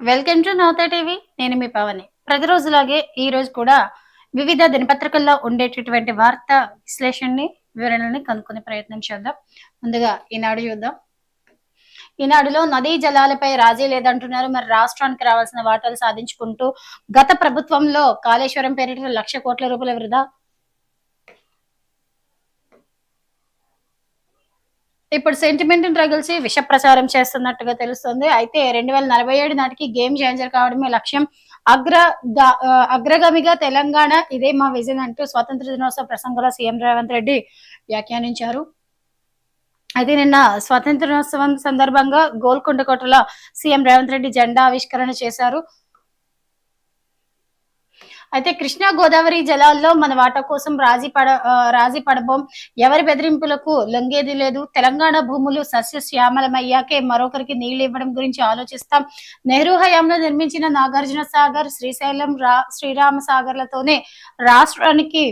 Welcome to Navata TV. నేను మీ పవని. ప్రతిరోజులాగే ఈ రోజు కూడా వివిధ దినపత్రికల్లో ఉండేటటువంటి వార్త విశ్లేషణని వివరణని కనుక్కునే ప్రయత్నం చేద్దాం. ముందుగా ఈనాడు చూద్దాం. ఈనాడులో నదీ జలాలపై రాజీ లేదంటున్నారు. మరి రాష్ట్రానికి రావాల్సిన వాటాలు సాధించుకుంటూ గత ప్రభుత్వంలో కాళేశ్వరం పేరిట లక్ష కోట్ల రూపాయల వృధా ఇప్పుడు సెంటిమెంట్ రగిల్చి విష ప్రచారం చేస్తున్నట్టుగా తెలుస్తుంది. అయితే రెండు వేల నలభై ఏడు నాటికి గేమ్ చేంజర్ కావడమే లక్ష్యం. అగ్ర అగ్రగమిగా అగ్రగామిగా తెలంగాణ ఇదే మా విజన్ అంటూ స్వాతంత్ర దినోత్సవ ప్రసంగంలో సీఎం రేవంత్ రెడ్డి వ్యాఖ్యానించారు. అయితే నిన్న స్వాతంత్ర దినోత్సవం సందర్భంగా గోల్కొండ కోటలో సీఎం రేవంత్ రెడ్డి జెండా ఆవిష్కరణ చేశారు. అయితే కృష్ణా గోదావరి జలాల్లో మన వాటా కోసం రాజీ పడ రాజీ పడబోం. ఎవరి బెదిరింపులకు లొంగేది లేదు. తెలంగాణ భూములు సస్యశ్యామలమయ్యాకే మరొకరికి నీళ్ళు ఇవ్వడం గురించి ఆలోచిస్తాం. నెహ్రూ హయాంలో నిర్మించిన నాగార్జున సాగర్ శ్రీశైలం రా శ్రీరామ సాగర్లతోనే రాష్ట్రానికి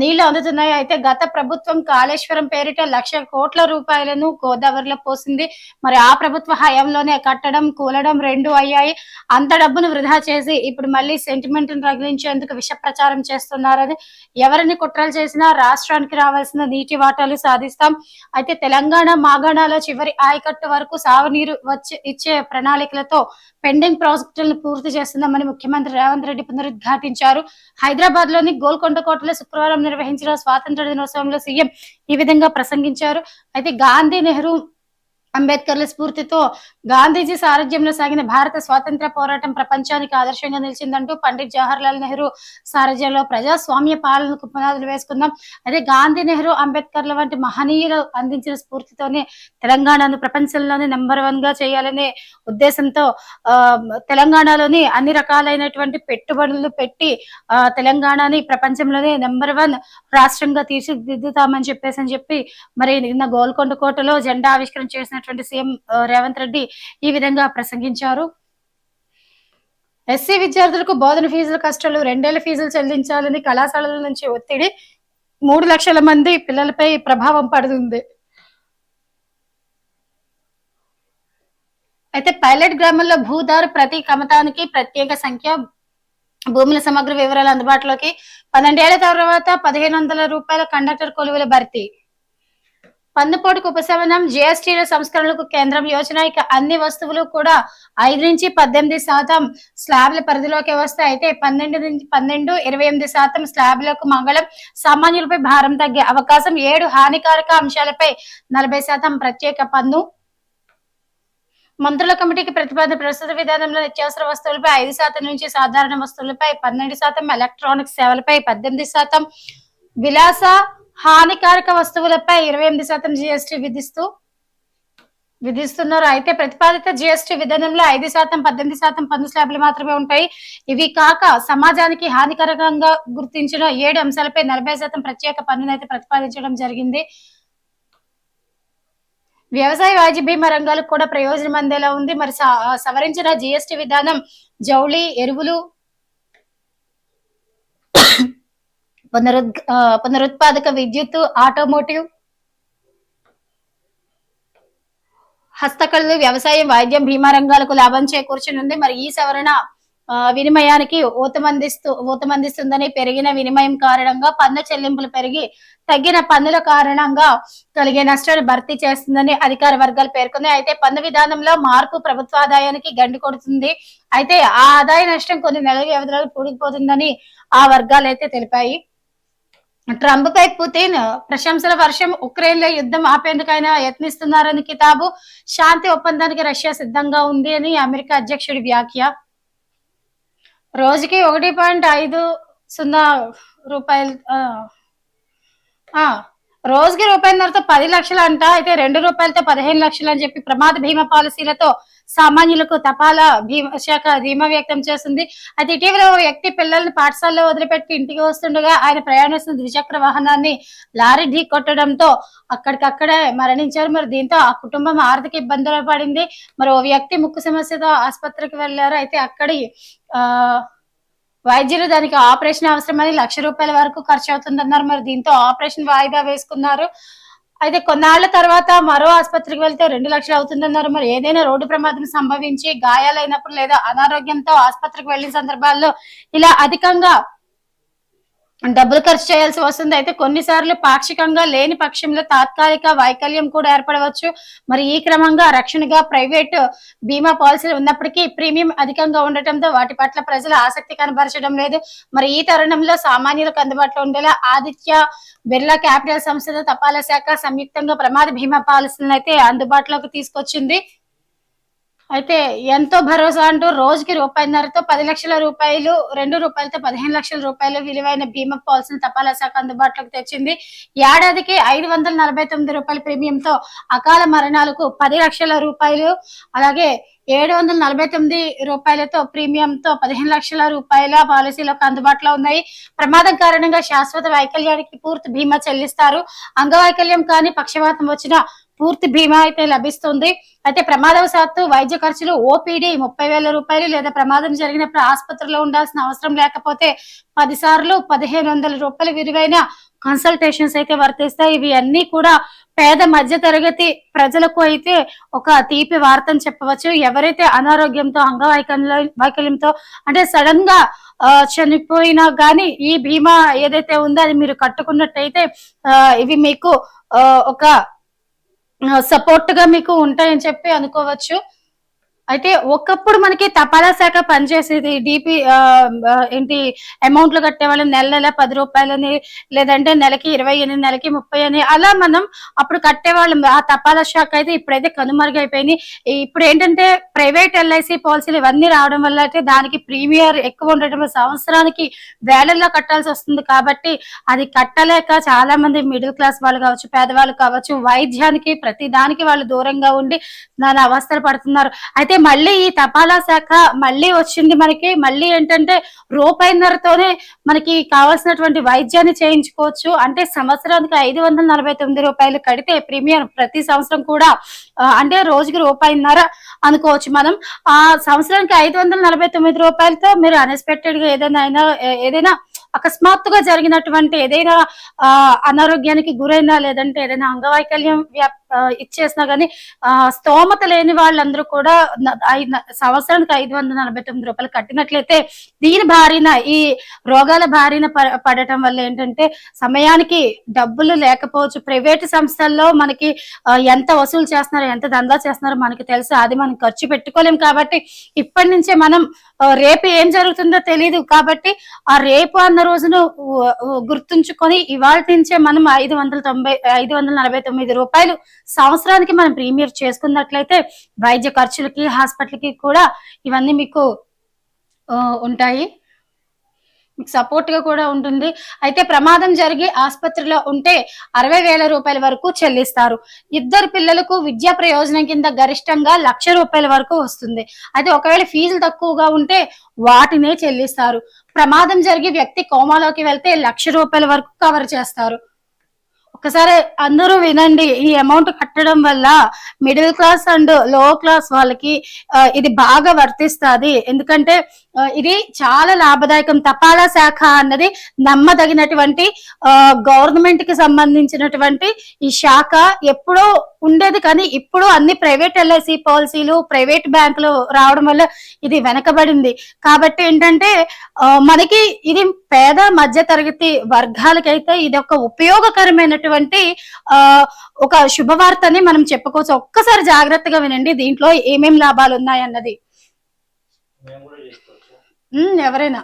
నీళ్ళు అందుతున్నాయి. అయితే గత ప్రభుత్వం కాళేశ్వరం పేరిట లక్ష కోట్ల రూపాయలను గోదావరిలో పోసింది. మరి ఆ ప్రభుత్వ హయాంలోనే కట్టడం కూలడం రెండు అయ్యాయి. అంత డబ్బును వృధా చేసి ఇప్పుడు మళ్ళీ సెంటిమెంట్ రగిలించేందుకు విష ప్రచారం చేస్తున్నారని ఎవరిని కుట్రలు చేసినా రాష్ట్రానికి రావాల్సిన నీటి వాటాలు సాధిస్తాం. అయితే తెలంగాణ మాగాణాలో చివరి ఆయకట్టు వరకు సాగునీరు వచ్చే ఇచ్చే ప్రణాళికలతో పెండింగ్ ప్రాజెక్టులను పూర్తి చేస్తున్నామని ముఖ్యమంత్రి రేవంత్ రెడ్డి పునరుద్ఘాటించారు. హైదరాబాద్లోని గోల్కొండ కోటలో శుక్రవారం నిర్వహించిన స్వాతంత్ర దినోత్సవంలో సీఎం ఈ విధంగా ప్రసంగించారు. అయితే గాంధీ నెహ్రూ అంబేద్కర్ల స్ఫూర్తితో గాంధీజీ సారథ్యంలో సాగిన భారత స్వాతంత్ర పోరాటం ప్రపంచానికి ఆదర్శంగా నిలిచిందంటూ పండిట్ జవహర్లాల్ నెహ్రూ సారథ్యంలో ప్రజాస్వామ్య పాలనకు పునాదులు వేసుకుందాం. అదే గాంధీ నెహ్రూ అంబేద్కర్ల వంటి మహనీయులు అందించిన స్ఫూర్తితోనే తెలంగాణను ప్రపంచంలోనే నెంబర్ వన్గా చేయాలనే ఉద్దేశంతో ఆ తెలంగాణలోని అన్ని రకాలైనటువంటి పెట్టుబడులు పెట్టి ఆ తెలంగాణని ప్రపంచంలోనే నెంబర్ వన్ రాష్ట్రంగా తీర్చిదిద్దుతామని చెప్పేసి అని చెప్పి మరి నిన్న గోల్కొండ కోటలో జెండా ఆవిష్కరణ చేసినటువంటి సీఎం రేవంత్ రెడ్డి ఈ విధంగా ప్రసంగించారు. ఎస్సీ విద్యార్థులకు బోధన ఫీజుల కష్టాలు రెండేళ్ళ ఫీజులు చెల్లించాలని కళాశాలల నుంచి ఒత్తిడి మూడు లక్షల మంది పిల్లలపై ప్రభావం పడుతుంది. అయితే పైలట్ గ్రామంలో భూదారు ప్రతి కమతానికి ప్రత్యేక సంఖ్య. భూముల సమగ్ర వివరాలు అందుబాటులోకి. పన్నెండేళ్ళ తర్వాత పదిహేను వందల రూపాయల కండక్టర్ కొలువుల భర్తీ. పన్నుపోటుకు ఉపశమనం జిఎస్టీల సంస్కరణలకు కేంద్రం యోచన. ఇక అన్ని వస్తువులు కూడా ఐదు నుంచి పద్దెనిమిది శాతం స్లాబ్ల పరిధిలోకి వస్తాయి. అయితే పన్నెండు నుంచి పన్నెండు ఇరవై ఎనిమిది శాతం స్లాబ్లకు మంగళం సామాన్యులపై భారం తగ్గే అవకాశం. ఏడు హానికారక అంశాలపై నలభై శాతం ప్రత్యేక పన్ను. మంత్రుల కమిటీకి ప్రతిపాదన ప్రస్తుత విధానంలో నిత్యావసర వస్తువులపై ఐదు శాతం నుంచి సాధారణ వస్తువులపై పన్నెండు శాతం ఎలక్ట్రానిక్ సేవలపై పద్దెనిమిది శాతం. విలాస హానికారక వస్తువులపై ఇరవై ఎనిమిది శాతం జిఎస్టీ విధిస్తూ విధిస్తున్నారు. అయితే ప్రతిపాదిత జిఎస్టీ విధానంలో ఐదు శాతం పద్దెనిమిది శాతం పన్ను స్లాబ్లు మాత్రమే ఉంటాయి. ఇవి కాక సమాజానికి హానికరంగా గుర్తించిన ఏడు అంశాలపై నలభై శాతం ప్రత్యేక పన్నునైతే ప్రతిపాదించడం జరిగింది. వ్యవసాయ వాణిజ్య బీమా రంగాలకు కూడా ప్రయోజనం అందేలా ఉంది. మరి సవరించిన జిఎస్టి విధానం జౌళి ఎరువులు పునరుద్ పునరుత్పాదక విద్యుత్ ఆటోమోటివ్ హస్తకళలు వ్యవసాయం వైద్యం భీమా రంగాలకు లాభం చేకూర్చనుంది. మరి ఈ సవరణ వినిమయానికి ఊతమందిస్తూ ఊతమందిస్తుందని పెరిగిన వినిమయం కారణంగా పన్ను చెల్లింపులు పెరిగి తగ్గిన పన్నుల కారణంగా కలిగే నష్టాన్ని భర్తీ చేస్తుందని అధికార వర్గాలు పేర్కొన్నాయి. అయితే పన్ను విధానంలో మార్పు ప్రభుత్వ ఆదాయానికి గండి కొడుతుంది. అయితే ఆ ఆదాయ నష్టం కొన్ని నెలల వ్యవధిలో పూడిపోతుందని ఆ వర్గాలు అయితే తెలిపాయి. ట్రంప్ పై పుతిన్ ప్రశంసల వర్షం ఉక్రెయిన్లో యుద్ధం ఆపేందుకైనా యత్నిస్తున్నారని కితాబు. శాంతి ఒప్పందానికి రష్యా సిద్ధంగా ఉంది అని అమెరికా అధ్యక్షుడి వ్యాఖ్య. రోజుకి ఒకటి పాయింట్ ఐదు సున్నా రూపాయలు రోజుకి రూపాయలతో పది లక్షలు అంట అయితే రెండు రూపాయలతో పదిహేను లక్షలు అని చెప్పి ప్రమాద బీమా పాలసీలతో సామాన్యులకు తపాలా బీమా శాఖ ధీమా వ్యక్తం చేస్తుంది అయితే ఇటీవల ఓ వ్యక్తి పిల్లల్ని పాఠశాలలో వదిలిపెట్టి ఇంటికి వస్తుండగా ఆయన ప్రయాణిస్తున్న ద్విచక్ర వాహనాన్ని లారీ ఢీ కొట్టడంతో అక్కడికక్కడే మరణించారు. మరి దీంతో ఆ కుటుంబం ఆర్థిక ఇబ్బందులు పడింది. మరి ఓ వ్యక్తి ముక్కు సమస్యతో ఆసుపత్రికి వెళ్ళారు అయితే అక్కడి ఆ వైద్యులు దానికి ఆపరేషన్ అవసరమని లక్ష రూపాయల వరకు ఖర్చు అవుతుందన్నారు. మరి దీంతో ఆపరేషన్ వాయిదా వేసుకున్నారు. అయితే కొన్నాళ్ళ తర్వాత మరో ఆసుపత్రికి వెళ్తే రెండు లక్షలు అవుతుందన్నారు. మరి ఏదైనా రోడ్డు ప్రమాదం సంభవించి గాయాలైనప్పుడు లేదా అనారోగ్యంతో ఆసుపత్రికి వెళ్ళిన సందర్భాల్లో ఇలా అధికంగా డబ్బులు ఖర్చు చేయాల్సి వస్తుంది. అయితే కొన్నిసార్లు పాక్షికంగా లేని పక్షంలో తాత్కాలిక వైకల్యం కూడా ఏర్పడవచ్చు. మరి ఈ క్రమంగా రక్షణగా ప్రైవేట్ బీమా పాలసీలు ఉన్నప్పటికీ ప్రీమియం అధికంగా ఉండటంతో వాటి పట్ల ప్రజలు ఆసక్తి కనబరచడం లేదు. మరి ఈ తరుణంలో సామాన్యులకు అందుబాటులో ఉండేలా ఆదిత్య బిర్లా క్యాపిటల్ సంస్థ తపాలా శాఖ సంయుక్తంగా ప్రమాద బీమా పాలసీలను అయితే అందుబాటులోకి తీసుకొచ్చింది. అయితే ఎంతో భరోసా అంటూ రోజుకి రూపాయిన్నరతో పది లక్షల రూపాయలు రెండు రూపాయలతో పదిహేను లక్షల రూపాయలు విలువైన బీమా పాలసీని తపాలా శాఖ అందుబాటులోకి తెచ్చింది. ఏడాదికి ఐదు వందల నలభై తొమ్మిది రూపాయల ప్రీమియంతో అకాల మరణాలకు పది లక్షల రూపాయలు అలాగే ఏడు వందల నలభై తొమ్మిది రూపాయలతో ప్రీమియంతో పదిహేను లక్షల రూపాయల పాలసీలకు అందుబాటులో ఉన్నాయి. ప్రమాదం కారణంగా శాశ్వత వైకల్యానికి పూర్తి బీమా చెల్లిస్తారు. అంగవైకల్యం కానీ పక్షవాతం వచ్చిన పూర్తి బీమా అయితే లభిస్తుంది. అయితే ప్రమాదవశాత్తు వైద్య ఖర్చులు ఓపీడీ ముప్పై వేల రూపాయలు లేదా ప్రమాదం జరిగినప్పుడు ఆసుపత్రిలో ఉండాల్సిన అవసరం లేకపోతే పది సార్లు పదిహేను వందల రూపాయలు విలువైన కన్సల్టేషన్స్ అయితే వర్తిస్తాయి. ఇవి అన్ని కూడా పేద మధ్య తరగతి ప్రజలకు అయితే ఒక తీపి వార్తని చెప్పవచ్చు. ఎవరైతే అనారోగ్యంతో అంగవైకల్యం వైకల్యంతో అంటే సడన్గా చనిపోయినా గానీ ఈ బీమా ఏదైతే ఉందో అది మీరు కట్టుకున్నట్టయితే ఇవి మీకు ఒక సపోర్ట్గా మీకు ఉంటాయని చెప్పి అనుకోవచ్చు. అయితే ఒకప్పుడు మనకి తపాలా శాఖ పనిచేసేది డిపి ఏంటి అమౌంట్లు కట్టేవాళ్ళు నెల నెల పది రూపాయలని లేదంటే నెలకి ఇరవై అని నెలకి ముప్పై అని అలా మనం అప్పుడు కట్టేవాళ్ళం. ఆ తపాలా శాఖ అయితే ఇప్పుడైతే కనుమరుగైపోయినాయి ఇప్పుడు ఏంటంటే ప్రైవేట్ ఎల్ఐసి పాలసీలు ఇవన్నీ రావడం వల్ల అయితే దానికి ప్రీమియర్ ఎక్కువ ఉండటం వల్ల సంవత్సరానికి వేలల్లో కట్టాల్సి వస్తుంది. కాబట్టి అది కట్టలేక చాలా మంది మిడిల్ క్లాస్ వాళ్ళు కావచ్చు పేదవాళ్ళు కావచ్చు వైద్యానికి ప్రతి దానికి వాళ్ళు దూరంగా ఉండి దాని అవస్థలు పడుతున్నారు. అయితే మళ్ళీ ఈ తపాలా శాఖ మళ్ళీ వచ్చింది మనకి. మళ్ళీ ఏంటంటే రూపాయిన్నరతోనే మనకి కావాల్సినటువంటి వైద్యాన్ని చేయించుకోవచ్చు. అంటే సంవత్సరానికి ఐదు వందల నలభై తొమ్మిది రూపాయలు కడితే ప్రీమియం ప్రతి సంవత్సరం కూడా అంటే రోజుకి రూపాయిన్నర అనుకోవచ్చు మనం. ఆ సంవత్సరానికి ఐదు వందల నలభై తొమ్మిది రూపాయలతో మీరు అన్ఎక్స్పెక్టెడ్గా ఏదైనా ఏదైనా అకస్మాత్తుగా జరిగినటువంటి ఏదైనా అనారోగ్యానికి గురైనా లేదంటే ఏదైనా అంగవైకల్యం వ్యాప్- ఇచ్చేసినా గానీ ఆ స్తోమత లేని వాళ్ళందరూ కూడా సంవత్సరానికి ఐదు వందల నలభై తొమ్మిది రూపాయలు కట్టినట్లయితే దీని బారిన ఈ రోగాల బారిన పడటం వల్ల ఏంటంటే సమయానికి డబ్బులు లేకపోవచ్చు. ప్రైవేట్ సంస్థల్లో మనకి ఎంత వసూలు చేస్తున్నారో ఎంత దందా చేస్తున్నారో మనకి తెలుసు. అది మనం ఖర్చు పెట్టుకోలేం కాబట్టి ఇప్పటి నుంచే మనం రేపు ఏం జరుగుతుందో తెలియదు కాబట్టి ఆ రేపు అన్న రోజును గుర్తుంచుకొని ఇవాళ నుంచే మనం ఐదు వందల తొంభై ఐదు వందల నలభై తొమ్మిది రూపాయలు సంవత్సరానికి మనం ప్రీమియర్ చేసుకున్నట్లయితే వైద్య ఖర్చులకి హాస్పిటల్కి కూడా ఇవన్నీ మీకు ఉంటాయి. మీకు సపోర్ట్గా కూడా ఉంటుంది. అయితే ప్రమాదం జరిగి ఆసుపత్రిలో ఉంటే అరవై వేల రూపాయల వరకు చెల్లిస్తారు. ఇద్దరు పిల్లలకు విద్యా ప్రయోజనం కింద గరిష్టంగా లక్ష రూపాయల వరకు వస్తుంది. అయితే ఒకవేళ ఫీజులు తక్కువగా ఉంటే వాటినే చెల్లిస్తారు. ప్రమాదం జరిగి వ్యక్తి కోమాలోకి వెళ్తే లక్ష రూపాయల వరకు కవర్ చేస్తారు. ఒకసారి అందరూ వినండి. ఈ అమౌంట్ కట్టడం వల్ల మిడిల్ క్లాస్ అండ్లో క్లాస్ వాళ్ళకి ఇది బాగా వర్తిస్తుంది. ఎందుకంటే ఇది చాలా లాభదాయకం. తపాలా శాఖ అన్నది నమ్మదగినటువంటి గవర్నమెంట్కి సంబంధించినటువంటి ఈ శాఖ ఎప్పుడో ఉండేది. కానీ ఇప్పుడు అన్ని ప్రైవేట్ ఎల్ఐసి పాలసీలు ప్రైవేట్ బ్యాంకులు రావడం వల్ల ఇది వెనకబడింది. కాబట్టి ఏంటంటే మనకి ఇది పేద మధ్య తరగతి వర్గాలకైతే ఇది ఒక ఉపయోగకరమైనటువంటి ఆ ఒక శుభవార్తని మనం చెప్పుకోవచ్చు. ఒక్కసారి జాగ్రత్తగా వినండి దీంట్లో ఏమేం లాభాలు ఉన్నాయన్నది ఎవరైనా.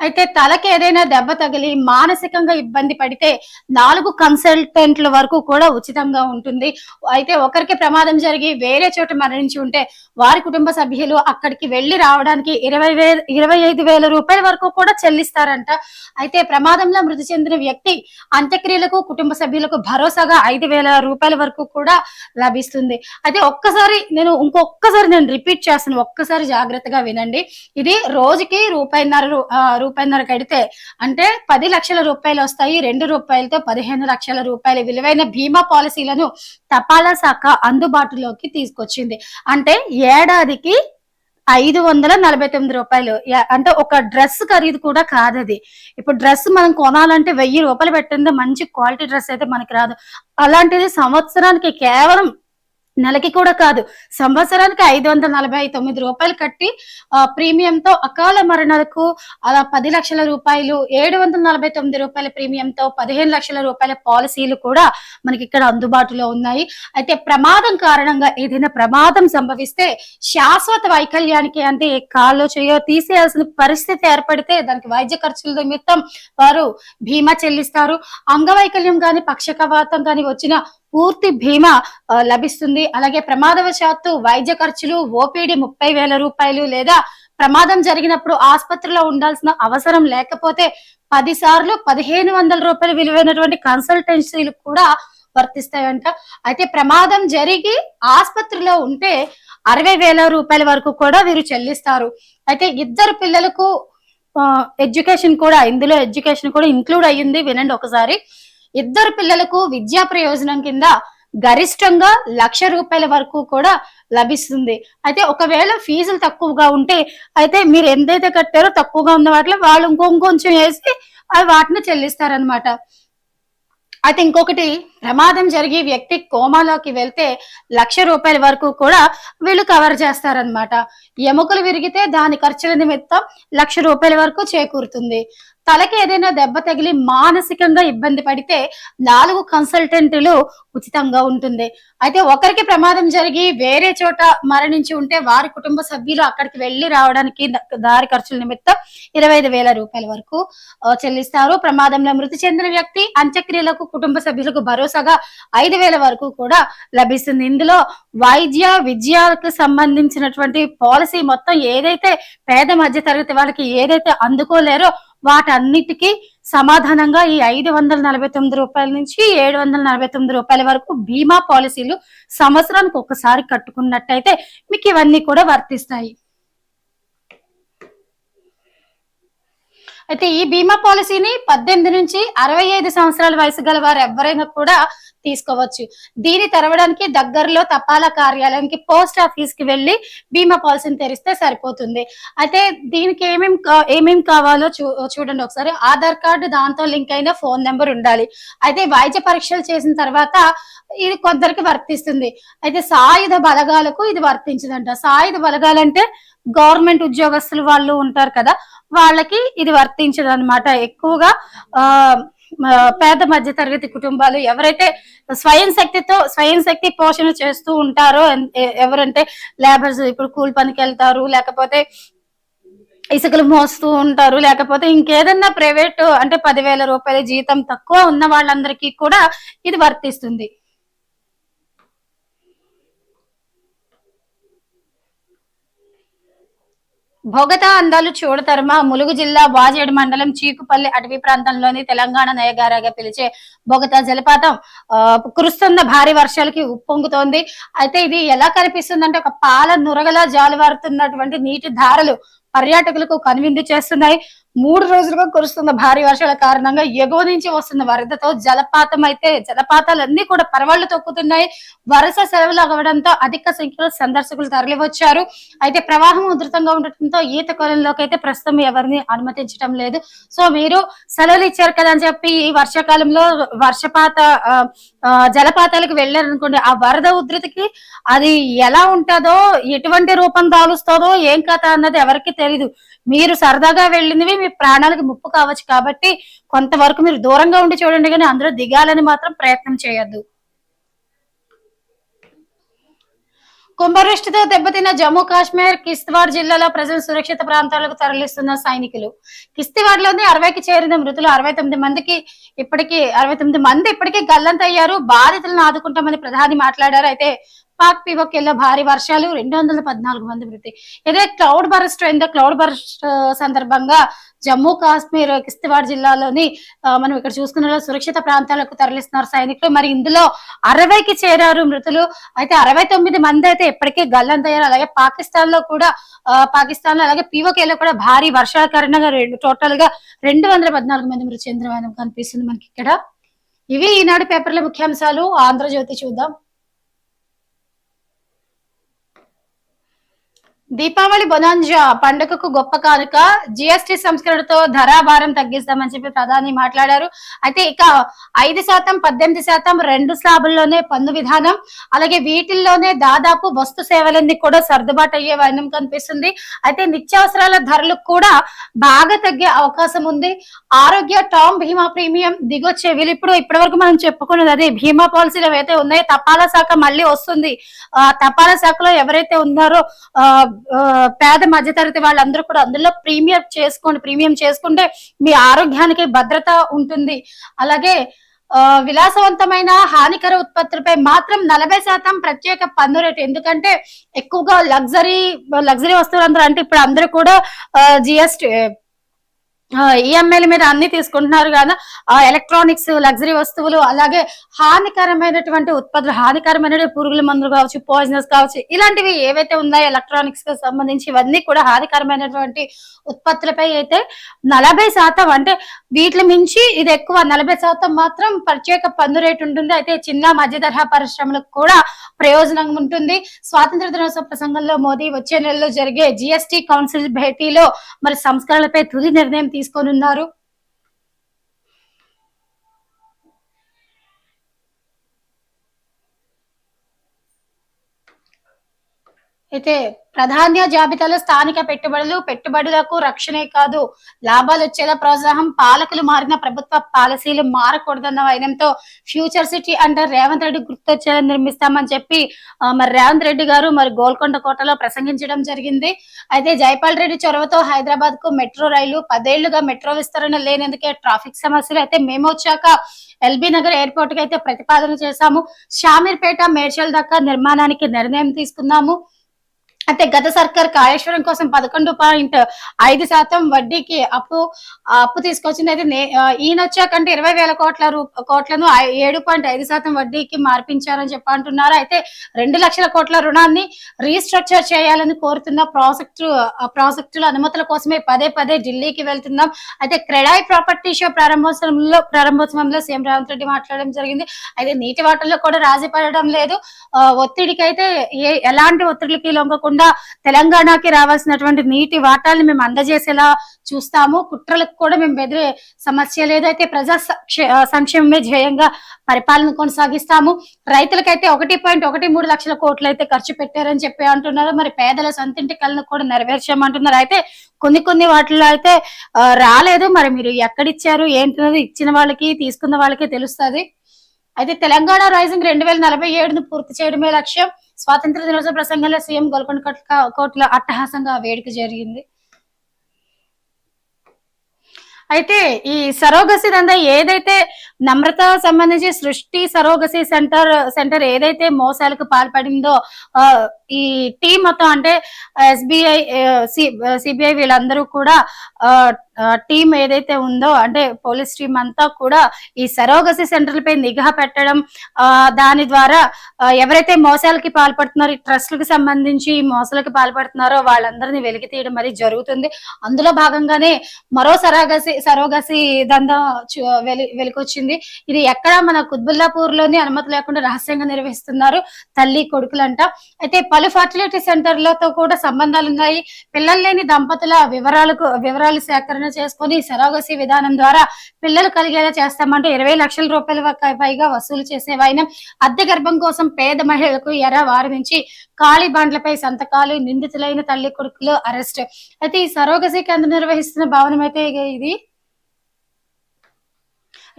అయితే తలకి ఏదైనా దెబ్బ తగిలి మానసికంగా ఇబ్బంది పడితే నాలుగు కన్సల్టెంట్ల వరకు కూడా ఉచితంగా ఉంటుంది. అయితే ఒకరికి ప్రమాదం జరిగి వేరే చోట మరణించి ఉంటే వారి కుటుంబ సభ్యులు అక్కడికి వెళ్ళి రావడానికి ఇరవై వేల ఇరవై ఐదు వేల రూపాయల వరకు కూడా చెల్లిస్తారంట. అయితే ప్రమాదంలో మృతి చెందిన వ్యక్తి అంత్యక్రియలకు కుటుంబ సభ్యులకు భరోసాగా ఐదు వేల రూపాయల వరకు కూడా లభిస్తుంది. అయితే ఒక్కసారి నేను ఇంకొక్కసారి నేను రిపీట్ చేస్తాను. ఒక్కసారి జాగ్రత్తగా వినండి. ఇది రోజుకి రూపాయిన్నర రూ- రూపాయిన్నర కడితే అంటే పది లక్షల రూపాయలు వస్తాయి రెండు రూపాయలతో పదిహేను లక్షల రూపాయల విలువైన బీమా పాలసీలను తపాలా శాఖ అందుబాటులోకి తీసుకొచ్చింది. అంటే ఏడాదికి ఐదు వందల నలభై తొమ్మిది రూపాయలు. అంటే ఒక డ్రెస్ ఖరీదు కూడా కాదు అది ఇప్పుడు డ్రెస్ మనం కొనాలంటే వెయ్యి రూపాయలు పెట్టింది మంచి క్వాలిటీ డ్రెస్ అయితే మనకి రాదు. అలాంటిది సంవత్సరానికి కేవలం నెలకి కూడా కాదు. సంవత్సరానికి ఐదు వందల నలభై తొమ్మిది రూపాయలు కట్టి ఆ, ప్రీమియంతో అకాల మరణకు అలా పది లక్షల రూపాయలు ఏడు వందల నలభై తొమ్మిది రూపాయల ప్రీమియంతో పదిహేను లక్షల రూపాయల పాలసీలు కూడా మనకి ఇక్కడ అందుబాటులో ఉన్నాయి. అయితే ప్రమాదం కారణంగా ఏదైనా ప్రమాదం సంభవిస్తే శాశ్వత వైకల్యానికి అంటే కాళ్ళు చేయో తీసేయాల్సిన పరిస్థితి ఏర్పడితే దానికి వైద్య ఖర్చుల నిమిత్తం వారు బీమా చెల్లిస్తారు. అంగవైకల్యం కానీ పక్షకవాతం కానీ వచ్చిన పూర్తి బీమా లభిస్తుంది. అలాగే ప్రమాదవశాత్తు వైద్య ఖర్చులు ఓపీడీ ముప్పై వేల రూపాయలు లేదా ప్రమాదం జరిగినప్పుడు ఆసుపత్రిలో ఉండాల్సిన అవసరం లేకపోతే పది సార్లు పదిహేను వందల రూపాయలు విలువైనటువంటి కన్సల్టెన్సీలు కూడా వర్తిస్తాయంట. అయితే ప్రమాదం జరిగి ఆసుపత్రిలో ఉంటే అరవై వేల రూపాయల వరకు కూడా వీరు చెల్లిస్తారు. అయితే ఇద్దరు పిల్లలకు ఎడ్యుకేషన్ కూడా ఇందులో ఎడ్యుకేషన్ కూడా ఇంక్లూడ్ అయ్యింది. వినండి ఒకసారి. ఇద్దరు పిల్లలకు విద్యా ప్రయోజనం కింద గరిష్టంగా లక్ష రూపాయల వరకు కూడా లభిస్తుంది. అయితే ఒకవేళ ఫీజులు తక్కువగా ఉంటే అయితే మీరు ఎంతైతే కట్టారో తక్కువగా ఉన్న వాటిలో వాళ్ళు ఇంకొంచెం వేసి అవి వాటిని చెల్లిస్తారనమాట అయితే ఇంకొకటి ప్రమాదం జరిగి వ్యక్తి కోమాలోకి వెళ్తే లక్ష రూపాయల వరకు కూడా వీళ్ళు కవర్ చేస్తారనమాట ఎముకలు విరిగితే దాని ఖర్చుల నిమిత్తం లక్ష రూపాయల వరకు చేకూరుతుంది. తలకి ఏదైనా దెబ్బ తగిలి మానసికంగా ఇబ్బంది పడితే నాలుగు కన్సల్టెంట్లు ఉచితంగా ఉంటుంది. అయితే ఒకరికి ప్రమాదం జరిగి వేరే చోట మరణించి ఉంటే వారి కుటుంబ సభ్యులు అక్కడికి వెళ్ళి రావడానికి దారి ఖర్చుల నిమిత్తం ఇరవై ఐదు వేల రూపాయల వరకు చెల్లిస్తారు. ప్రమాదంలో మృతి చెందిన వ్యక్తి అంత్యక్రియలకు కుటుంబ సభ్యులకు భరోసాగా ఐదు వేల వరకు కూడా లభిస్తుంది. ఇందులో వైద్య విద్యకు సంబంధించినటువంటి పాలసీ మొత్తం ఏదైతే పేద మధ్య తరగతి వాళ్ళకి ఏదైతే అందుకోలేరో వాటన్నిటికీ సమాధానంగా ఈ ఐదు వందల నలభై తొమ్మిది రూపాయల నుంచి ఏడు వందల నలభై తొమ్మిది రూపాయల వరకు బీమా పాలసీలు సంవత్సరానికి ఒకసారి కట్టుకున్నట్టయితే మీకు ఇవన్నీ కూడా వర్తిస్తాయి. అయితే ఈ బీమా పాలసీని పద్దెనిమిది నుంచి అరవై ఐదు సంవత్సరాల వయసు గల వారు ఎవరైనా కూడా తీసుకోవచ్చు. దీన్ని తెరవడానికి దగ్గరలో తపాలా కార్యాలయానికి పోస్ట్ ఆఫీస్కి వెళ్ళి బీమా పాలసీని తెరిస్తే సరిపోతుంది. అయితే దీనికి ఏమేం ఏమేమి ఏమేం కావాలో చూ చూడండి ఒకసారి. ఆధార్ కార్డు దాంతో లింక్ అయిన ఫోన్ నెంబర్ ఉండాలి. అయితే వైద్య పరీక్షలు చేసిన తర్వాత ఇది కొందరికి వర్తిస్తుంది. అయితే సాయుధ బలగాలకు ఇది వర్తించదంట. సాయుధ బలగాలంటే గవర్నమెంట్ ఉద్యోగస్తులు వాళ్ళు ఉంటారు కదా వాళ్ళకి ఇది వర్తించదు అనమాట ఎక్కువగా ఆ, పేద మధ్య తరగతి కుటుంబాలు ఎవరైతే స్వయం శక్తితో స్వయం శక్తి పోషణ చేస్తూ ఉంటారో ఎవరంటే లేబర్స్ ఇప్పుడు కూలి పనికి వెళ్తారు లేకపోతే ఇసుకలు మోస్తూ ఉంటారు లేకపోతే ఇంకేదన్నా ప్రైవేట్ అంటే పదివేల రూపాయల జీతం తక్కువ ఉన్న వాళ్ళందరికీ కూడా ఇది వర్తిస్తుంది. భోగతా అందాలు చూడతరమ? ములుగు జిల్లా వాజేడు మండలం చీకుపల్లి అటవీ ప్రాంతంలోని తెలంగాణ నయగారాగా పిలిచే బొగతా జలపాతం ఆ, కురుస్తున్న భారీ వర్షాలకి ఉప్పొంగుతోంది. అయితే ఇది ఎలా కనిపిస్తుందంటే ఒక పాల నురగలా జాలువారుతున్నటువంటి నీటి ధారలు పర్యాటకులకు కనువిందు చేస్తున్నాయి. మూడు రోజులుగా కురుస్తున్న భారీ వర్షాల కారణంగా ఎగువ నుంచి వస్తున్న వరదతో జలపాతం అయితే జలపాతాలన్నీ కూడా పరవాళ్ళు తొక్కుతున్నాయి. వరుస సెలవులు అవ్వడంతో అధిక సంఖ్యలో సందర్శకులు తరలివచ్చారు. అయితే ప్రవాహం ఉధృతంగా ఉండటంతో ఈత కొలంలోకి అయితే ప్రస్తుతం ఎవరిని అనుమతించడం లేదు. సో మీరు సెలవులు ఇచ్చారు కదా అని చెప్పి ఈ వర్షాకాలంలో వర్షపాత జలపాతాలకు వెళ్ళారనుకోండి ఆ వరద ఉధృతికి అది ఎలా ఉంటుందో ఎటువంటి రూపం దాలుస్తుందో ఏం కథ అన్నది ఎవరికి తెలియదు మీరు సరదాగా వెళ్ళినవి మీ ప్రాణాలకు ముప్పు కావచ్చు కాబట్టి కొంతవరకు మీరు దూరంగా ఉండి చూడండి కానీ అందులో దిగాలని మాత్రం ప్రయత్నం చేయొద్దు. కుంభవృష్టితో దెబ్బతిన్న జమ్మూ కాశ్మీర్ కిస్త్వాడ్ జిల్లాలో ప్రజలు సురక్షిత ప్రాంతాలకు తరలిస్తున్న సైనికులు. కిస్తివాడ్లోని అరవైకి చేరిన మృతులు అరవై తొమ్మిది మందికి ఇప్పటికీ అరవై తొమ్మిది మంది ఇప్పటికీ గల్లంతయ్యారు. బాధితులను ఆదుకుంటామని ప్రధాని మాట్లాడారు. అయితే పాక్ పివోకెల్లో భారీ వర్షాలు రెండు వందల పద్నాలుగు మంది మృతి. ఇదే క్లౌడ్ బరస్ట్ అయిందో క్లౌడ్ బరస్ట్ సందర్భంగా జమ్మూ కాశ్మీర్ కిస్తివాడ్ జిల్లాలోని మనం ఇక్కడ చూసుకున్న సురక్షిత ప్రాంతాలకు తరలిస్తున్నారు సైనికులు. మరి ఇందులో అరవైకి చేరారు మృతులు. అయితే అరవై తొమ్మిది మంది అయితే ఇప్పటికే గల్లంతయ్యారు. అలాగే పాకిస్తాన్లో కూడా పాకిస్తాన్లో అలాగే పీఓకేలో కూడా భారీ వర్షాల కారణంగా రెండు టోటల్గా రెండు వందల పద్నాలుగు మంది మృతి చెందిన కనిపిస్తుంది మనకి ఇక్కడ. ఇవి ఈనాడు పేపర్ల ముఖ్యాంశాలు. ఆంధ్రజ్యోతి చూద్దాం. దీపావళి బొనాంజా పండుగకు గొప్ప కానుక. జిఎస్టి సంస్కరణతో ధరా భారం తగ్గిస్తామని చెప్పి ప్రధాని మాట్లాడారు. అయితే ఇక ఐదు శాతం పద్దెనిమిది శాతం రెండు స్లాబుల్లోనే పన్ను విధానం. అలాగే వీటిల్లోనే దాదాపు వస్తు సేవలన్నీ కూడా సర్దుబాటు అయ్యే వైనం కనిపిస్తుంది. అయితే నిత్యావసరాల ధరలు కూడా బాగా తగ్గే అవకాశం ఉంది. ఆరోగ్య టర్మ్ బీమా ప్రీమియం దిగొచ్చే వీళ్ళు ఇప్పుడు ఇప్పటి వరకు మనం చెప్పుకున్నది అదే. బీమా పాలసీలు ఏవైతే ఉన్నాయో తపాలా శాఖ మళ్ళీ వస్తుంది. ఆ తపాలా శాఖలో ఎవరైతే ఉన్నారో పేద మధ్యతరగతి వాళ్ళందరూ కూడా అందులో ప్రీమియం చేసుకోండి ప్రీమియం చేసుకుంటే మీ ఆరోగ్యానికి భద్రత ఉంటుంది. అలాగే విలాసవంతమైన హానికర ఉత్పత్తులపై మాత్రం నలభై శాతం ప్రత్యేక పన్ను రేటు. ఎందుకంటే ఎక్కువగా లగ్జరీ లగ్జరీ వస్తువులు అందరూ అంటే ఇప్పుడు అందరూ కూడా జిఎస్టి ఈఎంఐల మీద అన్ని తీసుకుంటున్నారు కదా ఆ ఎలక్ట్రానిక్స్ లగ్జరీ వస్తువులు అలాగే హానికరమైనటువంటి ఉత్పత్తులు హానికరమైన పురుగుల మందులు కావచ్చు పాయిజనస్ కావచ్చు ఇలాంటివి ఏవైతే ఉన్నాయో ఎలక్ట్రానిక్స్కి సంబంధించి ఇవన్నీ కూడా హానికరమైనటువంటి ఉత్పత్తులపై అయితే నలభై శాతం అంటే వీటి మించి ఇది ఎక్కువ నలభై శాతం మాత్రం ప్రత్యేక పన్ను రేటు ఉంటుంది. అయితే చిన్న మధ్య తరహా పరిశ్రమలకు కూడా ప్రయోజనం ఉంటుంది. స్వాతంత్ర దినోత్సవ ప్రసంగంలో మోదీ వచ్చే నెలలో జరిగే జిఎస్టి కౌన్సిల్ భేటీలో మరి సంస్కరణలపై తుది నిర్ణయం తీసుకొని ఉన్నారు. అయితే ప్రధాన జాబితాలో స్థానిక పెట్టుబడులు పెట్టుబడులకు రక్షణే కాదు లాభాలు వచ్చేలా ప్రోత్సాహం పాలకులు మారిన ప్రభుత్వ పాలసీలు మారకూడదన్న వైనంతో ఫ్యూచర్ సిటీ అంటే రేవంత్ రెడ్డి గుర్తొచ్చేలా నిర్మిస్తామని చెప్పి మరి రేవంత్ రెడ్డి గారు మరి గోల్కొండ కోటలో ప్రసంగించడం జరిగింది. అయితే జైపాల్ రెడ్డి చొరవతో హైదరాబాద్కు మెట్రో రైలు పదేళ్ళుగా మెట్రో విస్తరణ లేనందుకే ట్రాఫిక్ సమస్యలు అయితే మేము వచ్చాక ఎల్బీ నగర్ ఎయిర్పోర్ట్కి అయితే ప్రతిపాదన చేశాము. షామీర్పేట మేడ్చల్ దాకా నిర్మాణానికి నిర్ణయం తీసుకున్నాము. అయితే గత సర్కార్ కాళేశ్వరం కోసం పదకొండు పాయింట్ ఐదు శాతం వడ్డీకి అప్పు అప్పు తీసుకొచ్చింది అయితే నే- ఈయన వచ్చాకంటే ఇరవై వేల కోట్ల రూ కోట్లను ఏడు పాయింట్ ఐదు శాతం వడ్డీకి మార్పించారని చెప్పి అంటున్నారు. అయితే రెండు లక్షల కోట్ల రుణాన్ని రీస్ట్రక్చర్ చేయాలని కోరుతున్న ప్రాజెక్టు ప్రాజెక్టుల అనుమతుల కోసమే పదే పదే ఢిల్లీకి వెళ్తున్నాం. అయితే క్రెడాయి ప్రాపర్టీ షో ప్రారంభోత్సవంలో ప్రారంభోత్సవంలో సీఎం రేవంత్ రెడ్డి మాట్లాడడం జరిగింది. అయితే నీటి వాటర్లో కూడా రాజీ పడడం లేదు. ఆ, ఒత్తిడికి అయితే ఏ ఎలాంటి ఒత్తిడికి లొంగకుండా తెలంగాణకి రావాల్సినటువంటి నీటి వాటాలను మేము అందజేసేలా చూస్తాము. కుట్రలకు కూడా మేము బెదిరే సమస్య లేదు. అయితే ప్రజా సంక్షేమమే ధ్యేయంగా పరిపాలన కొనసాగిస్తాము. రైతులకైతే ఒకటి పాయింట్ ఒకటి మూడు లక్షల కోట్లు అయితే ఖర్చు పెట్టారని చెప్పి అంటున్నారు. మరి పేదల సొంతింటి కళ్ళను కూడా నెరవేర్చామంటున్నారు. అయితే కొన్ని కొన్ని వాటిలో అయితే రాలేదు. మరి మీరు ఎక్కడిచ్చారు? ఏంటన్నది ఇచ్చిన వాళ్ళకి తీసుకున్న వాళ్ళకి తెలుస్తుంది. అయితే తెలంగాణ రైజింగ్ రెండు వేల నలభై ఏడును పూర్తి చేయడమే లక్ష్యం. స్వాతంత్ర దినోత్సవ ప్రసంగంలో సీఎం గోల్కొండ కోట- అట్టహాసంగా వేడుక జరిగింది. అయితే ఈ సరోగసి దందా ఏదైతే నమ్రత సంబంధించి సృష్టి సరోగసి సెంటర్ సెంటర్ ఏదైతే మోసాలకు పాల్పడిందో ఈ టీం మొత్తం అంటే ఎస్బీఐ సిబిఐ వీళ్ళందరూ కూడా టీం ఏదైతే ఉందో అంటే పోలీస్ టీం అంతా కూడా ఈ సరోగసి సెంటర్లపై నిఘా పెట్టడం దాని ద్వారా ఎవరైతే మోసాలకి పాల్పడుతున్నారో ఈ ట్రస్ట్లకు సంబంధించి ఈ మోసాలకు పాల్పడుతున్నారో వాళ్ళందరినీ వెలికి తీయడం మరి జరుగుతుంది. అందులో భాగంగానే మరో సరోగసి సరోగసి దందా వెలి వెలికొచ్చింది. ఇది ఎక్కడ మన కుత్బుల్లాపూర్లోని అనుమతి లేకుండా రహస్యంగా నిర్వహిస్తున్నారు తల్లి కొడుకులంట. అయితే పలు ఫర్టిలిటీ సెంటర్లతో కూడా సంబంధాలు ఉన్నాయి పిల్లలు లేని దంపతుల వివరాలకు వివరాలు సేకరణ చేసుకొని సరోగసి విధానం ద్వారా పిల్లలు కలిగేలా చేస్తామంటూ ఇరవై లక్షల రూపాయల పైగా వసూలు చేసే వైనం అద్దె గర్భం కోసం పేద మహిళలకు ఎర వారించి ఖాళీ బండ్లపై సంతకాలు నిందితులైన తల్లి కొడుకులు అరెస్ట్. అయితే ఈ సరోగసి కేంద్రం నిర్వహిస్తున్న భవనం అయితే ఇది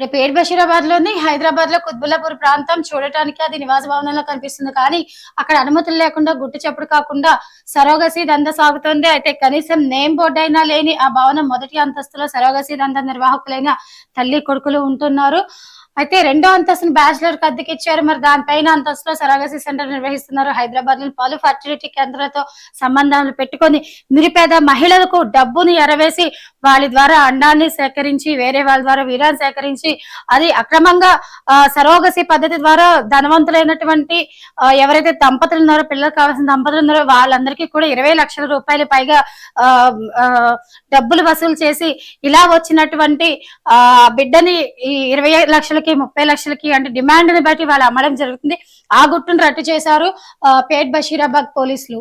రేపు ఏడ్ బషీరాబాద్లోని హైదరాబాద్లో కుత్బుల్లాపూర్ ప్రాంతం చూడటానికి అది నివాస భవనంలో కనిపిస్తుంది. కానీ అక్కడ అనుమతులు లేకుండా గుట్టు చప్పుడు కాకుండా సరోగసి దంద సాగుతుంది. అయితే కనీసం నేమ్ బోర్డు అయినా లేని ఆ భవనం మొదటి అంతస్తులో సరోగసి దంద నిర్వాహకులైన తల్లి కొడుకులు ఉంటున్నారు. అయితే రెండో అంతస్తును బ్యాచిలర్కి అద్దెకిచ్చారు. మరి దానిపైన అంతస్తులో సరాగసి సెంటర్ నిర్వహిస్తున్నారు. హైదరాబాద్లో పలు ఫర్టిలిటీ కేంద్రాలతో సంబంధాలు పెట్టుకొని నిరుపేద మహిళలకు డబ్బును ఎరవేసి వాళ్ళ ద్వారా అండాన్ని సేకరించి వేరే వాళ్ళ ద్వారా వీరాన్ని సేకరించి అది అక్రమంగా సరోగసి పద్ధతి ద్వారా ధనవంతులైనటువంటి ఎవరైతే దంపతులు ఉన్నారో పిల్లలకు కావాల్సిన దంపతులు ఉన్నారో వాళ్ళందరికీ కూడా ఇరవై లక్షల రూపాయలు పైగా డబ్బులు వసూలు చేసి ఇలా వచ్చినటువంటి ఆ బిడ్డని ఈ ఇరవై లక్షలకి లక్షలకి ముప్పై లక్షలకి అంటే డిమాండ్ని బట్టి వాళ్ళు అమ్మడం జరుగుతుంది. ఆ గుట్టును రట్టు చేశారు పేట్ బషీరాబాద్ పోలీసులు.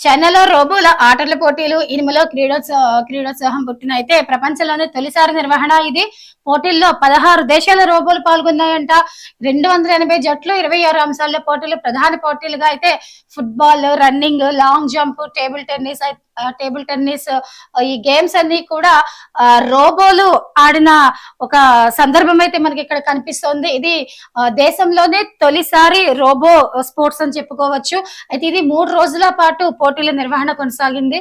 చెన్నైలో రోబోల ఆటల పోటీలు ఇనుములో క్రీడోత్స క్రీడోత్సాహం పుట్టినైతే ప్రపంచంలోనే తొలిసారి నిర్వహణ ఇది. పోటీల్లో పదహారు దేశాల రోబోలు పాల్గొన్నాయంట. రెండు వందల ఎనభై జట్లు ఇరవై ఆరు అంశాల్లో పోటీలు ప్రధాన పోటీలుగా అయితే football running long jump table tennis అయితే టేబుల్ టెన్నిస్ ఈ గేమ్స్ అన్ని కూడా ఆ, రోబోలు ఆడిన ఒక సందర్భం అయితే మనకి ఇక్కడ కనిపిస్తోంది. ఇది దేశంలోనే తొలిసారి రోబో స్పోర్ట్స్ అని చెప్పుకోవచ్చు. అయితే ఇది మూడు రోజుల పాటు పోటీల నిర్వహణ కొనసాగింది.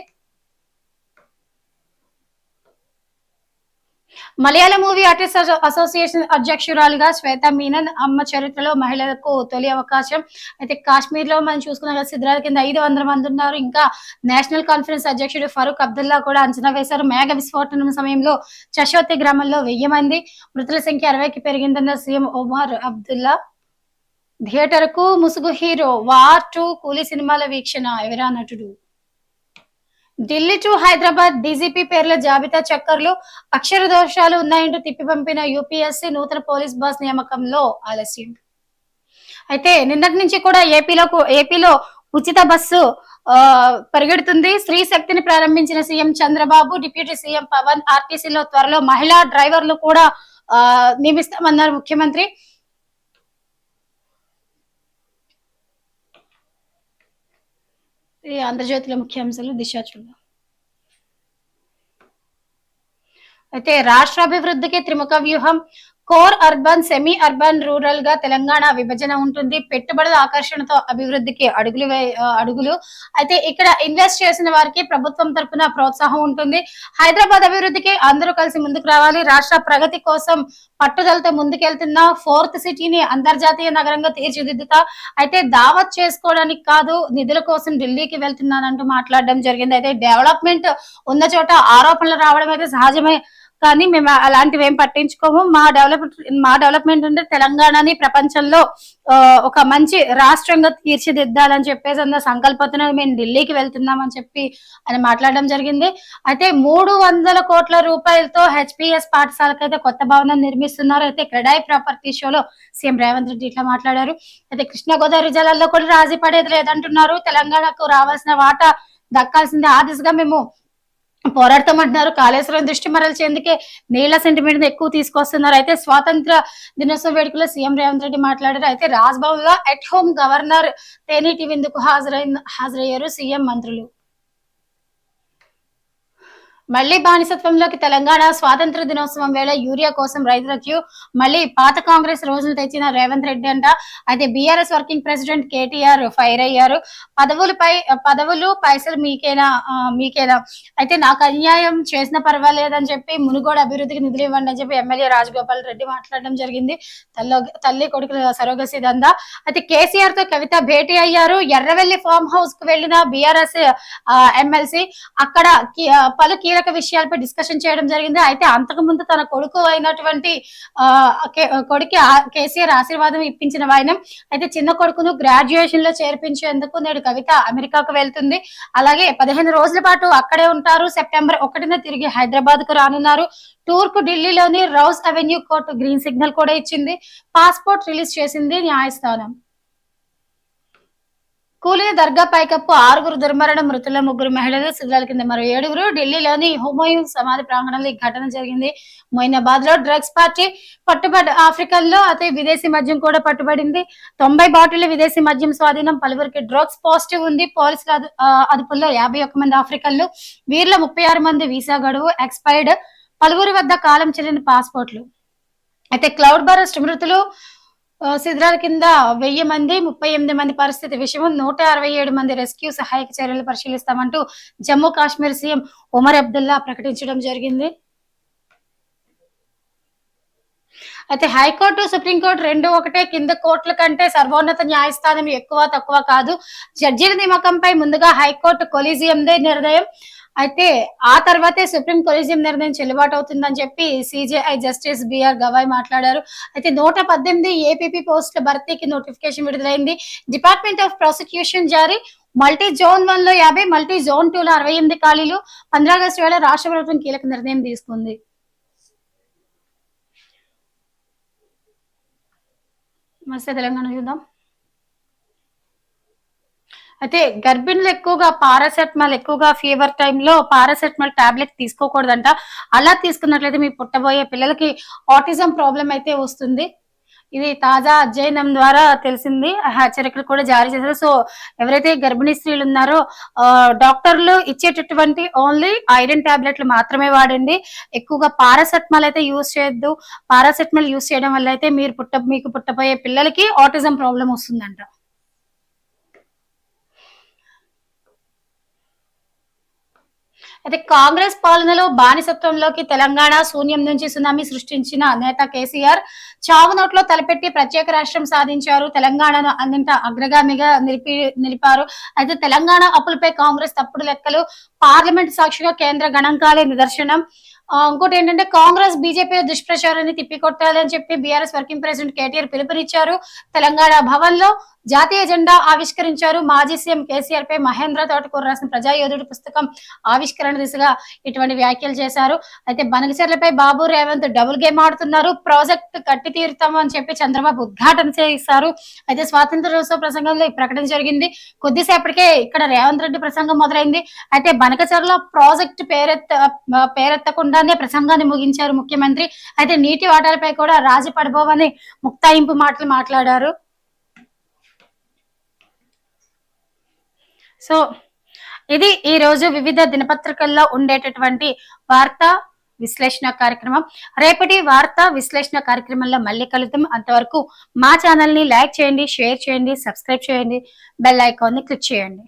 మలయాళ మూవీ ఆర్టిస్ట్ అసోసియేషన్ అధ్యక్షురాలుగా శ్వేత మీనన్ అమ్మ చరిత్రలో మహిళలకు తొలి అవకాశం. అయితే కాశ్మీర్లో మనం చూసుకున్న కదా కింద ఐదు వందల మంది ఉన్నారు. ఇంకా నేషనల్ కాన్ఫరెన్స్ అధ్యక్షుడు ఫరూక్ అబ్దుల్లా కూడా అంచనా వేశారు. మేఘ విస్ఫోటనం సమయంలో చశోతి గ్రామంలో వెయ్యి మంది మృతుల సంఖ్య అరవైకి పెరిగిందన్న సీఎం ఒమర్ అబ్దుల్లా. థియేటర్కు ముసుగు హీరో వార్ టూ కూలీ సినిమాల వీక్షణ ఎవరా నటుడు. ఢిల్లీ టు హైదరాబాద్ డీజీపీ పేర్ల జాబితా చక్కర్లు అక్షర దోషాలు ఉన్నాయంటూ తిప్పి పంపిన యూపీఎస్సీ నూతన పోలీస్ బస్ నియామకంలో ఆలస్యం. అయితే నిన్నటి నుంచి కూడా ఏపీలో ఏపీలో ఉచిత బస్సు ఆ, పరిగెడుతుంది. స్త్రీ శక్తిని ప్రారంభించిన CM Chandrababu deputy CM Pawan ఆర్టీసీలో త్వరలో మహిళా డ్రైవర్లు కూడా ఆ, నియమిస్తామన్నారు ముఖ్యమంత్రి. ఈ ఆంధ్రజ్యోతిలో ముఖ్యాంశాలు దిశ చూద్దాం. అయితే రాష్ట్ర అభివృద్ధికి త్రిముఖ వ్యూహం కోర్ అర్బన్ సెమీ అర్బన్ రూరల్గా తెలంగాణ విభజన ఉంటుంది. పెట్టుబడుల ఆకర్షణతో అభివృద్ధికి అడుగులు అడుగులు. అయితే ఇక్కడ ఇన్వెస్ట్ చేసిన వారికి ప్రభుత్వం తరపున ప్రోత్సాహం ఉంటుంది. హైదరాబాద్ అభివృద్ధికి అందరూ కలిసి ముందుకు రావాలి. రాష్ట్ర ప్రగతి కోసం పట్టుదలతో ముందుకెళ్తున్న ఫోర్త్ సిటీని అంతర్జాతీయ నగరంగా తీర్చిదిద్దుతా. అయితే దావత్ చేసుకోవడానికి కాదు నిధుల కోసం ఢిల్లీకి వెళ్తున్నానంటూ మాట్లాడడం జరిగింది. అయితే డెవలప్మెంట్ ఉన్న చోట ఆరోపణలు రావడం అయితే సహజమే. కానీ మేము అలాంటివి ఏం పట్టించుకోము. మా డెవలప్మెంట్ మా డెవలప్మెంట్ అంటే తెలంగాణని ప్రపంచంలో ఒక మంచి రాష్ట్రంగా తీర్చిదిద్దాలని చెప్పేసి అన్న సంకల్పతను మేము ఢిల్లీకి వెళ్తున్నామని చెప్పి అని మాట్లాడడం జరిగింది. అయితే మూడు వందల కోట్ల రూపాయలతో హెచ్పిఎస్ పాఠశాలకు అయితే కొత్త భవనం నిర్మిస్తున్నారు. అయితే క్రెడాయి ప్రాపర్టీ షోలో సీఎం రేవంత్ రెడ్డి ఇట్లా మాట్లాడారు. అయితే కృష్ణా గోదావరి జిల్లాల్లో కూడా రాజీ పడేది లేదంటున్నారు. తెలంగాణకు రావాల్సిన వాటా దక్కాల్సిందే. ఆ దిశగా మేము పోరాడతామంటున్నారు. కాళేశ్వరం దృష్టి మరల్చేందుకే నీళ్ళ సెంటిమెంట్ ఎక్కువ తీసుకొస్తున్నారు. అయితే స్వాతంత్ర దినోత్సవ వేడుకలో సీఎం రేవంత్ రెడ్డి మాట్లాడారు. అయితే రాజ్భవన్లో ఎట్ హోమ్ గవర్నర్ తేనీటి విందుకు హాజరై హాజరయ్యారు సీఎం మంత్రులు. మళ్ళీ బానిసత్వంలోకి తెలంగాణ స్వాతంత్ర దినోత్సవం వేళ యూరియా కోసం రైతుల క్యూ. మళ్ళీ పాత కాంగ్రెస్ రోజులు తెచ్చిన రేవంత్ రెడ్డి అంట. అయితే BRS working president KTR fire అయ్యారు. పదవులపై పదవులు పైసలు మీకేనా మీకేనా? అయితే నాకు అన్యాయం చేసిన పర్వాలేదని చెప్పి మునుగోడు అభివృద్ధికి నిధులు ఇవ్వండి అని చెప్పి ఎమ్మెల్యే రాజగోపాల్ రెడ్డి మాట్లాడడం జరిగింది. తల్లో తల్లి కొడుకుల సరోగసి దందా. అయితే కేసీఆర్తో కవిత భేటీ అయ్యారు. ఎర్రవెల్లి ఫామ్ హౌస్కు వెళ్ళిన బీఆర్ఎస్ ఎమ్మెల్సీ. అక్కడ పలు కీలక విషయాలపై డిస్కషన్ చేయడం జరిగింది. అయితే అంతకు ముందు తన కొడుకు అయినటువంటి కొడుకు కేసీఆర్ ఆశీర్వాదం ఇప్పించిన వాయనం. అయితే చిన్న కొడుకును గ్రాడ్యుయేషన్లో చేర్పించేందుకు నేడు కవిత అమెరికాకు వెళ్తుంది. అలాగే పదిహేను రోజుల పాటు అక్కడే ఉంటారు. సెప్టెంబర్ ఒకటిన తిరిగి హైదరాబాద్కు రానున్నారు. టూర్కు ఢిల్లీలోని Rouse avenue court green signal కూడా ఇచ్చింది. పాస్పోర్ట్ రిలీజ్ చేసింది న్యాయస్థానం. కూలిన దర్గా పైకప్పు ఆరుగురు దుర్మరణ మృతుల ముగ్గురు మహిళలు శిథిలాల కింద మరో ఏడుగురు ఢిల్లీలోని హుమయూన్ సమాధి ప్రాంగణంలో ఈ ఘటన జరిగింది. మొయినాబాద్లో డ్రగ్స్ పార్టీ పట్టుబడి ఆఫ్రికన్లో అతని విదేశీ మద్యం కూడా పట్టుబడింది. తొంభై బాటిల్ విదేశీ మద్యం స్వాధీనం పలువురికి డ్రగ్స్ పాజిటివ్ ఉంది. పోలీసుల అదుపుల్లో అదుపులో యాభై ఒక్క మంది ఆఫ్రికన్లు వీరిలో ముప్పై ఆరు మంది వీసా గడువు ఎక్స్పైర్డ్ పలువురి వద్ద కాలం చెల్లిన పాస్పోర్ట్లు. అయితే క్లౌడ్ బరస్ట్ మృతులు శిథిరాల కింద వెయ్యి మంది ముప్పై ఎనిమిది మంది పరిస్థితి విషయం నూట అరవై ఏడు మంది రెస్క్యూ సహాయక చర్యలు పరిశీలిస్తామంటూ జమ్మూ కాశ్మీర్ సీఎం ఉమర్ అబ్దుల్లా ప్రకటించడం జరిగింది. అయితే హైకోర్టు సుప్రీంకోర్టు రెండు ఒకటే కింద కోర్టుల కంటే సర్వోన్నత న్యాయస్థానం ఎక్కువ తక్కువ కాదు. జడ్జీల నియామకంపై ముందుగా హైకోర్టు కొలీజియందే నిర్ణయం. అయితే ఆ తర్వాతే సుప్రీం కొలీజియం నిర్ణయం చెల్లుబాటు అవుతుందని చెప్పి సిజేఐ జస్టిస్ బిఆర్ గవాయ్ మాట్లాడారు. అయితే నూట పద్దెనిమిది ఏపీపీ పోస్టుల భర్తీకి నోటిఫికేషన్ విడుదలైంది. డిపార్ట్మెంట్ ఆఫ్ ప్రాసిక్యూషన్ జారీ. మల్టీ జోన్ వన్లో యాభై మల్టీ జోన్ టూ లో అరవై ఎనిమిది ఖాళీలు. పంద్రాగస్టు వేళ రాష్ట్ర ప్రభుత్వం కీలక నిర్ణయం తీసుకుంది. తెలంగాణ చూద్దాం. అయితే గర్భిణులు ఎక్కువగా పారాసెటమాల్ ఎక్కువగా ఫీవర్ టైంలో పారాసెటమాల్ టాబ్లెట్ తీసుకోకూడదంట. అలా తీసుకున్నట్లయితే మీ పుట్టబోయే పిల్లలకి ఆటిజం ప్రాబ్లం అయితే వస్తుంది. ఇది తాజా అధ్యయనం ద్వారా తెలిసింది. హెచ్చరికలు కూడా జారీ చేశారు. సో ఎవరైతే గర్భిణీ స్త్రీలు ఉన్నారో డాక్టర్లు ఇచ్చేటటువంటి ఓన్లీ ఐరన్ టాబ్లెట్లు మాత్రమే వాడండి. ఎక్కువగా పారాసెటమాల్ అయితే యూజ్ చేయొద్దు. పారాసెటమాల్ యూజ్ చేయడం వల్ల అయితే మీరు పుట్ట మీకు పుట్టబోయే పిల్లలకి ఆటిజం ప్రాబ్లం వస్తుందంట. అయితే కాంగ్రెస్ పాలనలో బానిసత్వంలోకి తెలంగాణ శూన్యం నుంచి సునామీ సృష్టించిన నేత కేసీఆర్ చావు నోట్లో తలపెట్టి ప్రత్యేక రాష్ట్రం సాధించారు. తెలంగాణను అన్నింట అగ్రగామిగా నిలిపి నిలిపారు. అయితే తెలంగాణ అప్పులపై కాంగ్రెస్ తప్పుడు లెక్కలు పార్లమెంట్ సాక్షిగా కేంద్ర గణాంకాలే నిదర్శనం. ఇంకోటి ఏంటంటే కాంగ్రెస్ బీజేపీ దుష్ప్రచారాన్ని తిప్పికొట్టాలని చెప్పి బీఆర్ఎస్ వర్కింగ్ ప్రెసిడెంట్ కేటీఆర్ పిలుపునిచ్చారు. తెలంగాణ భవన్లో జాతీయ జెండా ఆవిష్కరించారు మాజీ సీఎం కేసీఆర్ పై మహేంద్ర తోటకూర రాసిన ప్రజాయోధుడు పుస్తకం ఆవిష్కరణ దిశగా ఇటువంటి వ్యాఖ్యలు చేశారు. అయితే బనగచర్లపై బాబు రేవంత్ డబుల్ గేమ్ ఆడుతున్నారు. ప్రాజెక్ట్ కట్టి తీరుతాము అని చెప్పి చంద్రబాబు ఉద్ఘాటన చేశారు. అయితే స్వాతంత్ర దినోత్సవ ప్రసంగంలో ఈ ప్రకటన జరిగింది. కొద్దిసేపటికే ఇక్కడ రేవంత్ రెడ్డి ప్రసంగం మొదలైంది. అయితే బనకచర్ల ప్రాజెక్ట్ పేరెత్త పేరెత్తకుండానే ప్రసంగాన్ని ముగించారు ముఖ్యమంత్రి. అయితే నీటి వాటాలపై కూడా రాజీ పడబోవని ముక్తాయింపు మాటలు మాట్లాడారు. సో ఇది ఈ రోజు వివిధ దినపత్రికల్లో ఉండేటటువంటి వార్తా విశ్లేషణ కార్యక్రమం. రేపటి వార్తా విశ్లేషణ కార్యక్రమంలో మళ్ళీ కలుద్దాం. అంతవరకు మా ఛానల్ని లైక్ చేయండి షేర్ చేయండి సబ్స్క్రైబ్ చేయండి బెల్ ఐకాన్ని క్లిక్ చేయండి.